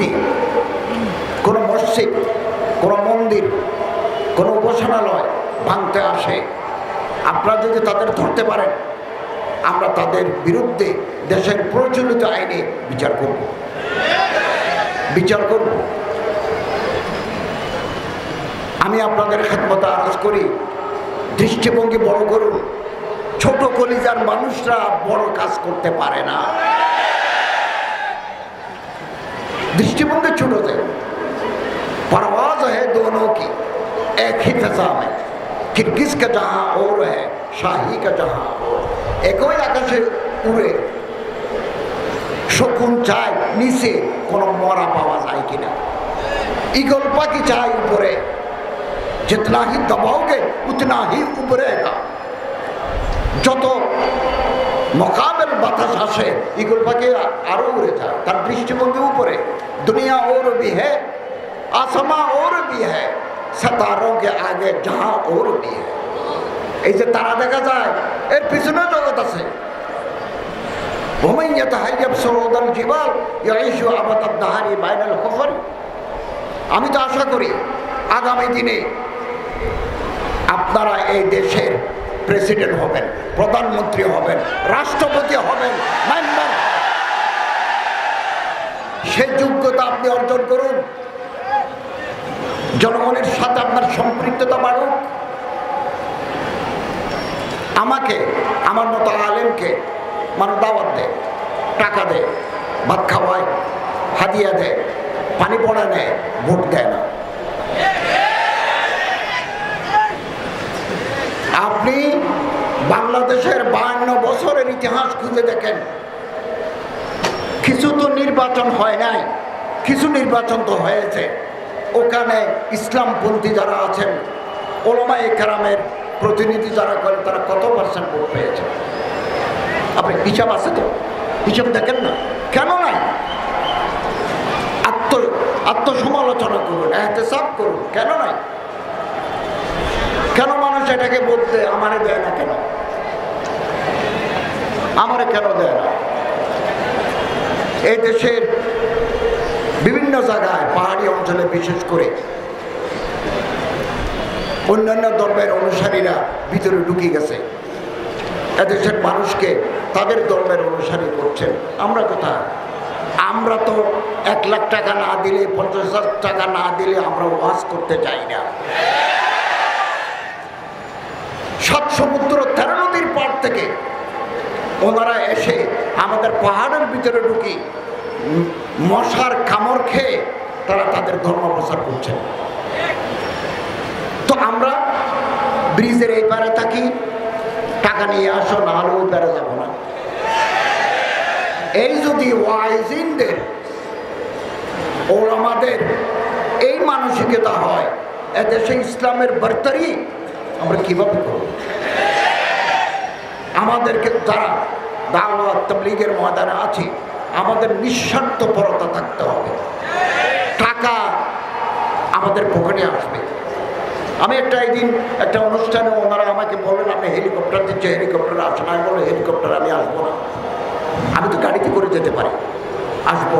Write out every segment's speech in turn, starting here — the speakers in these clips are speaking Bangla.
যদি কোনো মসজিদ, কোনো মন্দির, কোনো উপাসনালয় ভাঙতে আসে। আপনারা যদি তাদের ধরতে পারেন, আমরা তাদের বিরুদ্ধে দেশের প্রচলিত আইনে বিচার করব। বিচার করব। আমি আপনাদের খেদমতে আরজ করি, দৃষ্টিভঙ্গি বড় করুন। ছোট কলিজার মানুষরা বড় কাজ করতে পারে না। दृष्टिभंगी छोड़ो दे परवाज है दोनों की एक ही फजा में किर्गिज का जहां और है শাহী का जहां और একই আকাশে উড়ে শকুন চায় নিচে কোনো মরা পাওয়া যায় কিনা ইগল পাখি চায় উপরে जितना ही दबाओगे उतना ही उभरेगा যত মোকাবেল বাতাস আসে ইগল পাখি আরো উড়ে যায় তার দৃষ্টিভঙ্গি উপরে দুনিয়া और भी है आसमां और भी है सितारों के आगे जहां और भी है এই যে তারা দেখা যায় এর পিছনে জগৎ আছে ومن يتهيب صعود الجبال يعيش أبد الدهر بين الحفر আমি তো আশা করি আগামী দিনে আপনারা এই দেশের প্রেসিডেন্ট হবেন, প্রধানমন্ত্রী হবেন, রাষ্ট্রপতি হবেন, মেম্বার। সে যোগ্যতা আপনি অর্জন করুন। জনগণের সাথে আপনার সম্পৃক্ততা বাড়ুক। আমাকে, আমার মতো আলেমকে মানুষ দাওয়াত দেয় টাকা দেয় ভাত খাওয়ায়, হাদিয়া দেয় পানি পড়া নেয়, ভোট দেয় না। আপনি বাংলাদেশের বায়ান্ন বছরের ইতিহাস খুঁজে দেখেন। কিছু তো নির্বাচন হয় নাই, কিছু নির্বাচন তো হয়েছে। ওখানে ইসলামপন্থী যারা আছেন ওলমা একরামের প্রতিনিধি যারা করে তারা কত পার্সেন্ট ভোট পেয়েছে? আপনি হিসাব আছে তো? হিসাব দেখেন না? কেন নাই? আত্ম, আত্মসমালোচনা করুন, এহতেসাব করুন, কেন নাই? কেন মানুষ এটাকে বলতে আমারে দেয় না কেন? আমারে কেন দেয় না? এই দেশের বিভিন্ন জায়গায়, পাহাড়ি অঞ্চলে বিশেষ করে অন্যান্য ধর্মের অনুসারীরা ভিতরে ঢুকে গেছে। এদেশের মানুষকে তাদের ধর্মের অনুসারী করছেন। আমরা কোথায়? আমরা তো এক লাখ টাকা না দিলে, পঞ্চাশ হাজার টাকা না দিলে আমরা ওয়াজ করতে চাই না। সাত সমুদ্র তেরো নদীর পার থেকে ওনারা এসে আমাদের পাহাড়ের ভিতরে ঢুকি, মশার কামড় খেয়ে তারা তাদের ধর্ম প্রচার করছেন। তো আমরা ব্রিজের এই পারে থাকি, টাকা নিয়ে আসো না হলে ওই পারে যাব না। এই যদি ওয়াইজিনদের, ওলামাদের এই মানসিকতা হয়, এদেশে ইসলামের বার্তারি আমরা কীভাবে করব? আমাদেরকে যারা দাওয়াত তবলিগের ময়দানে আছে, আমাদের নিঃস্বার্থপরতা থাকতে হবে। টাকা আমাদের পকেটে আসবে। আমি একটা একদিন একটা অনুষ্ঠানে ওনারা আমাকে বললেন, আপনি হেলিকপ্টার দিচ্ছে হেলিকপ্টার আসে না? বলল হেলিকপ্টার আমি আসব না। আমি তো গাড়িতে করে যেতে পারি, আসব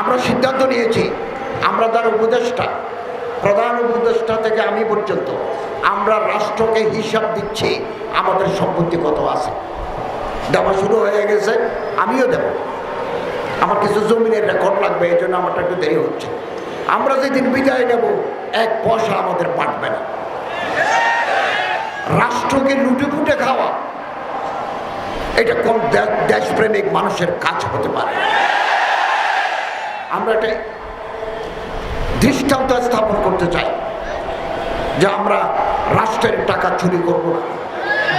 আমরা সিদ্ধান্ত নিয়েছি, আমরা তার উপদেষ্টা প্রধান উপদেষ্টা থেকে আমি পর্যন্ত আমরা রাষ্ট্রকে হিসাব দিচ্ছি, আমাদের সম্পত্তি কত আছে? দেওয়া শুরু হয়ে গেছে, আমিও দেব। আমার কিছু জমিনের রেকর্ড লাগবে, এই জন্য আমারটা একটু দেরি হচ্ছে। আমরা যেদিন বিদায় নেব, এক পয়সা আমাদের পাঠবে না। রাষ্ট্রকে লুটে ফুটে খাওয়া, এটা কোন দেশপ্রেমিক মানুষের কাজ হতে পারে। আমরা এটা দৃষ্টান্ত স্থাপন করতে চাই যে আমরা রাষ্ট্রের টাকা চুরি করব না,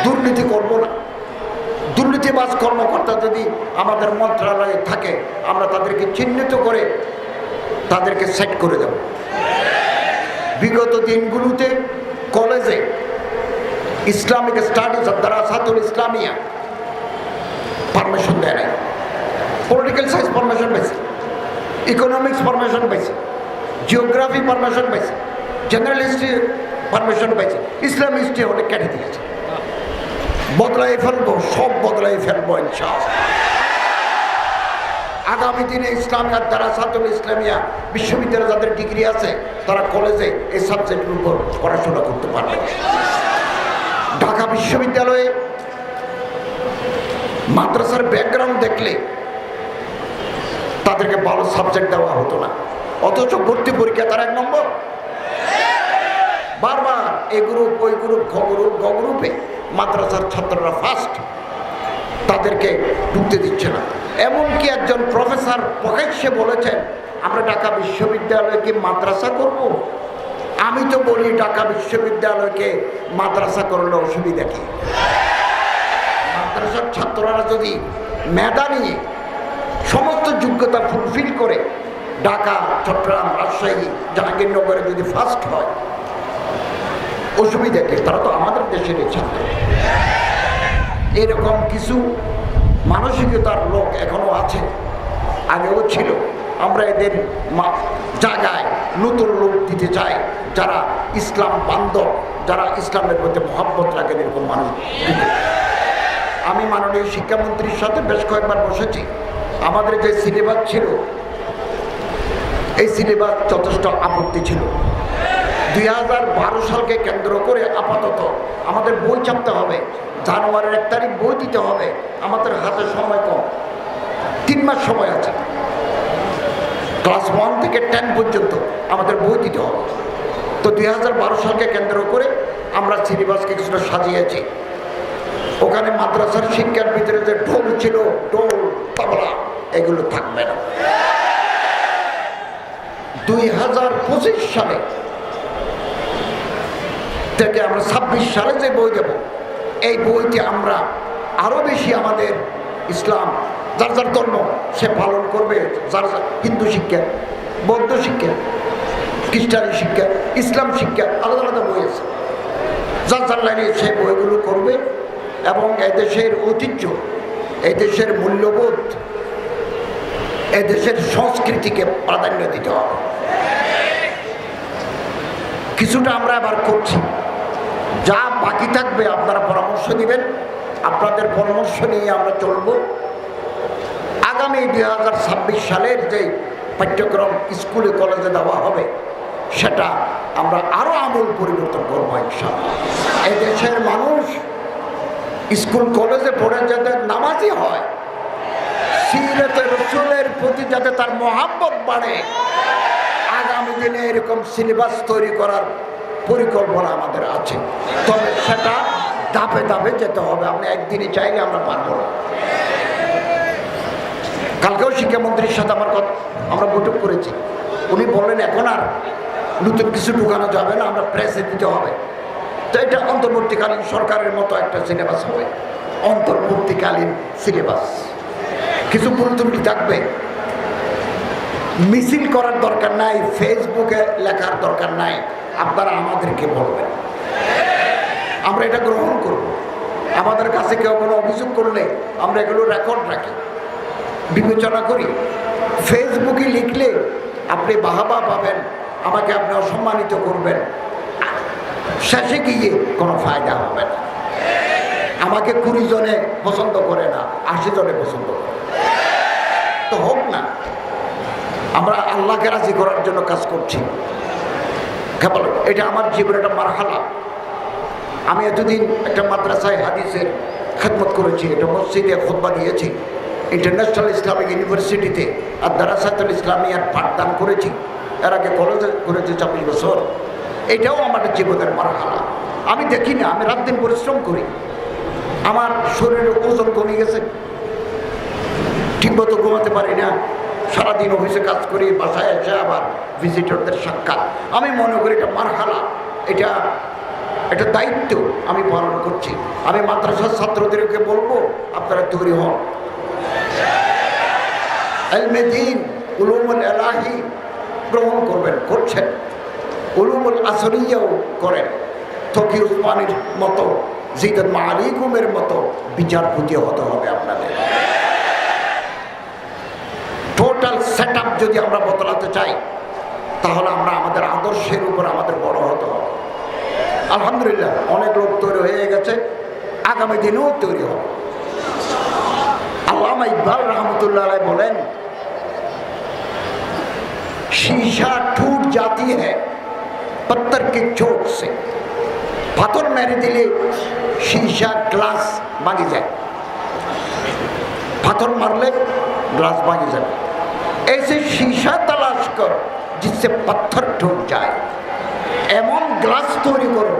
দুর্নীতি করব না। দুর্নীতিবাজ কর্মকর্তা যদি আমাদের মন্ত্রণালয়ে থাকে, আমরা তাদেরকে চিহ্নিত করে তাদেরকে সেট করে দেব। বিগত দিনগুলোতে কলেজে Islamic studies Darasatul Islamia permission দেয় নাই। পলিটিক্যাল সায়েন্স পারমিশন পাইছে। ইকোনমিক্স পারমিশন পাইছে। জিওগ্রাফি পারমিশন পাইছে জেনারেল হিস্ট্রি পারমিশন পাইছে ইসলাম হিস্ট্রি হলে কেটে দিয়েছে। বদলাই ফেলব, সব বদলাই ফেলব আগামী দিনে ইসলামিয়া দারাসাতুল ইসলামিয়া বিশ্ববিদ্যালয়ে যাদের ডিগ্রি আছে, তারা কলেজে এই সাবজেক্টের উপর পড়াশোনা করতে পারবে। ঢাকা বিশ্ববিদ্যালয়ে মাদ্রাসার ব্যাকগ্রাউন্ড দেখলে তাদেরকে ভালো সাবজেক্ট দেওয়া হতো না। অথচ ভর্তি পরীক্ষা তার এক নম্বর। বারবার এই গ্রুপ ওই গ্রুপ খ গ্রুপ গ গ্রুপে মাদ্রাসার ছাত্ররা ফার্স্ট তাদেরকে ঢুকতে দিচ্ছে না। এমনকি একজন প্রফেসর প্রকাশ্যে বলেছেন, আমরা ঢাকা বিশ্ববিদ্যালয়কে মাদ্রাসা করব। আমি তো বলি, ঢাকা বিশ্ববিদ্যালয়কে মাদ্রাসা করলে অসুবিধা কি? মাদ্রাসার ছাত্ররা যদি মেধা নিয়ে সমস্ত যোগ্যতা ফুলফিল করে ঢাকা, চট্টগ্রাম, রাজশাহী, জাহাঙ্গীরনগরে যদি ফার্স্ট হয়, অসুবিধা কি? তারা তো আমাদের দেশের ছাত্র। এরকম কিছু মানসিকতার লোক এখনও আছে, আগেও ছিল। আমরা এদের জায়গায় নতুন লোক দিতে চাই, যারা ইসলাম বান্ধব, যারা ইসলামের প্রতি মহাব্বত রাখেন এরকম মানুষ আমি মাননীয় শিক্ষামন্ত্রীর সাথে বেশ কয়েকবার বসেছি। আমাদের যে সিলেবাস ছিল এই সিলেবাস যথেষ্ট আপত্তি ছিল। দুই হাজার বারো সালকে কেন্দ্র করে আপাতত আমাদের বই চাপতে হবে, জানুয়ারির এক তারিখ বই দিতে হবে, আমাদের হাতে সময় কম, তিন মাস সময় আছে। ক্লাস ওয়ান থেকে টেন পর্যন্ত আমাদের বই দিতে হবে। তো দুই হাজার বারো সালকে কেন্দ্র করে আমরা সিলেবাসকে কিছুটা সাজিয়েছি। ওখানে মাদ্রাসার শিক্ষার ভিতরে যে ঢোল ছিল, ঢোল, তবলা, এগুলো থাকবে না। দুই হাজার পঁচিশ সালে থেকে আমরা ছাব্বিশ সালে যে বই দেব, এই বইতে আমরা আরও বেশি আমাদের ইসলাম, যার যার ধর্ম সে পালন করবে, যার যার হিন্দু শিক্ষা, বৌদ্ধ শিক্ষা, খ্রিস্টানি শিক্ষা, ইসলাম শিক্ষা, আলাদা আলাদা বই আছে। যার যার লাইনে সে বইগুলো করবে এবং এদেশের ঐতিহ্য এদেশের মূল্যবোধ এদেশের সংস্কৃতিকে প্রাধান্য দিতে হবে। কিছুটা আমরা আবার করছি। যা বাকি থাকবে আপনারা পরামর্শ দিবেন। আপনাদের পরামর্শ নিয়ে আমরা চলব। আগামী দুই হাজার ছাব্বিশ সালের যে পাঠ্যক্রম স্কুলে, কলেজে দেওয়া হবে, সেটা আমরা আরও আমূল পরিবর্তন করব ইনশাআল্লাহ। এই দেশের মানুষ স্কুল, কলেজে পড়ে যাতে নামাজি হয় সিরতে রসুলের প্রতি যাতে তার মহাব্বত বাড়ে আগামী দিনে এরকম সিলেবাস তৈরি করার পরিকল্পনা আমাদের আছে। তবে সেটা ধাপে ধাপে যেতে হবে। আপনি একদিনই চাইলে আমরা পারব না। কালকেও শিক্ষামন্ত্রীর সাথে আমার কথা আমরা বৈঠক করেছি। উনি বললেন, এখন আর নতুন কিছু ঢুকানো যাবে না, আমরা প্রেসে দিতে হবে। তো এটা অন্তর্বর্তীকালীন সরকারের মতো একটা সিলেবাস হবে। অন্তর্বর্তীকালীন সিলেবাস। কিছু ভুল ত্রুটি থাকবে। মিছিল করার দরকার নাই, ফেসবুকে লেখার দরকার নাই। আপনারা আমাদেরকে বলবেন। আমরা এটা গ্রহণ করব। আমাদের কাছে কেউ কোনো অভিযোগ করলে আমরা এগুলো রেকর্ড রাখি, বিবেচনা করি। ফেসবুকে লিখলে আপনি বাহাবা পাবেন, আমাকে আপনি অসম্মানিত করবেন। শেষে গিয়ে কোনো ফায়দা হবে না। আমাকে কুড়ি জনে পছন্দ করে না, আশি জনে পছন্দ করে। তো হোক না। আমরা আল্লাহকে রাজি করার জন্য কাজ করছি। এটা আমার জীবনের একটা মারহালা। আমি এতদিন একটা মাদ্রাসায় হাদিসের খেদমত করেছি এটা মসজিদে খোদবা দিয়েছি, ইন্টারন্যাশনাল ইসলামিক ইউনিভার্সিটিতে আর দারাসাতুল ইসলামিয়ার পাঠদান করেছি, এর আগে কলেজে করেছি চব্বিশ বছর। এটাও আমার জীবনের মারহালা। আমি দেখি না, আমি রাত দিন পরিশ্রম করি। আমার শরীরের ওজন কমে গেছে। ঠিকমতো ঘুমাতে পারি না। সারাদিন অফিসে কাজ করি, বাসায় এসে আবার ভিজিটরদের সাক্ষাৎ। আমি মনে করি এটা মারহালা, এটা এটা দায়িত্ব আমি পালন করছি। আমি মাদ্রাসার ছাত্রদেরকে বলব, আপনারা তৈরি হন। এলমেদিন উলুমুল এলাহি গ্রহণ করবেন, করছেন। উলুমুল আসরিয়াও করেন। তকি উসমানের মতো জিদাত মালিকুমের মতো বিচারপতি হতে হবে আপনাদের। সেট যদি আমরা বদলাতে চাই তাহলে আমরা আমাদের আদর্শের উপর আমাদের বড় হতে হবে আলহামদুলিল্লাহ অনেক লোক তৈরি হয়ে গেছে আগামী দিনেও তৈরি হবে আল্লামা ইকবাল রহমতুল্লাহ আলাই বলেন शीशा टूट जाती है पत्थर के चोट से পাথর মেরে দিলে शीशा গ্লাস ভাঙে যায় পাথর मारले ग्लास भागी जाए ऐसे शीशा तलाश करो जिससे पत्थर टूट जाए এমন গ্লাস তৈরি করো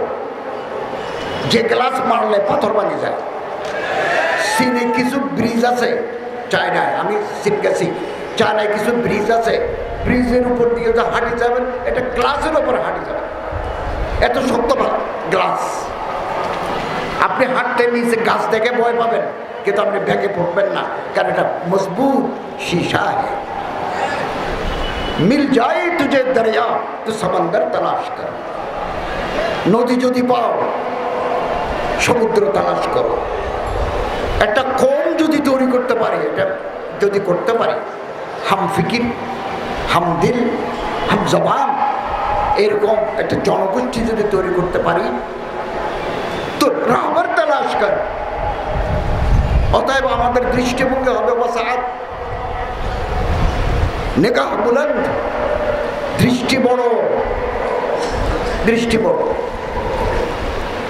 যে গ্লাস মারলে পাথর ভাঙে যায় চীনে কিছু ব্রিজ আছে চায়নায় আমি চীন গেছি চায়নায় কিছু ব্রিজ আছে ব্রিজের উপর দিয়ে যে হাঁটি যাবেন এটা গ্লাসের উপর হাঁটি যাবেন এত শক্ত গ্লাস আপনি হাঁটতে নিচে গাছ দেখে ভয় পাবেন কিন্তু আপনি ভেঙে পড়বেন না কারণ এটা মজবুত শীশা है মিল যায় তুঝে দরিয়া, তো সমন্দর তালাশ কর। নদী যদি পাও, সমুদ্র তালাশ করো। একটা কম যদি তৈরি করতে পারি, এটা যদি করতে পারি, হাম ফিকির, হাম দিল, হাম জবান, এরকম একটা জনগোষ্ঠী যদি তৈরি করতে পারি, তো রাবার তালাশ কর। অতএব আমাদের দৃষ্টিভঙ্গি হবে বসাত নেগাহ বুলন্দ দৃষ্টি বড় দৃষ্টি বড়।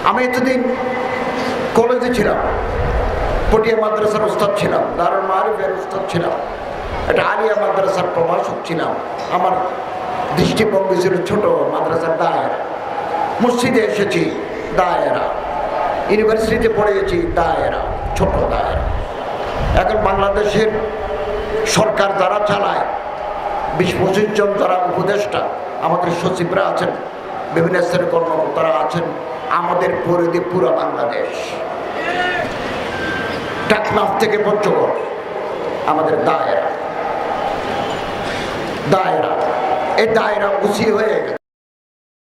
আমি এতদিন কলেজে ছিলাম, পটিয়া মাদ্রাসার ওস্তাদ ছিলাম, দারুল মারিফের ওস্তাদ ছিলাম, একটা আলিয়া মাদ্রাসার প্রভাষক ছিলাম। আমার দৃষ্টিভঙ্গি ছিল ছোট, মাদ্রাসার দায়েরা। মসজিদে এসেছি, দায়েরা। ইউনিভার্সিটিতে পড়েছি দায়েরা, ছোট দায়েরা। এখন বাংলাদেশের সরকার যারা চালায় বিশ পঁচিশ জন যারা উপদেষ্টা, আমাদের সচিবরা আছেন, বিভিন্ন স্তরের কর্মকর্তারা আছেন, আমাদের পরিধি পুরো বাংলাদেশ। টাকনাফ থেকে পঞ্চগড়, আমাদের দায়রা। দায়রা। এই দায়রা উচি হয়ে গেছে।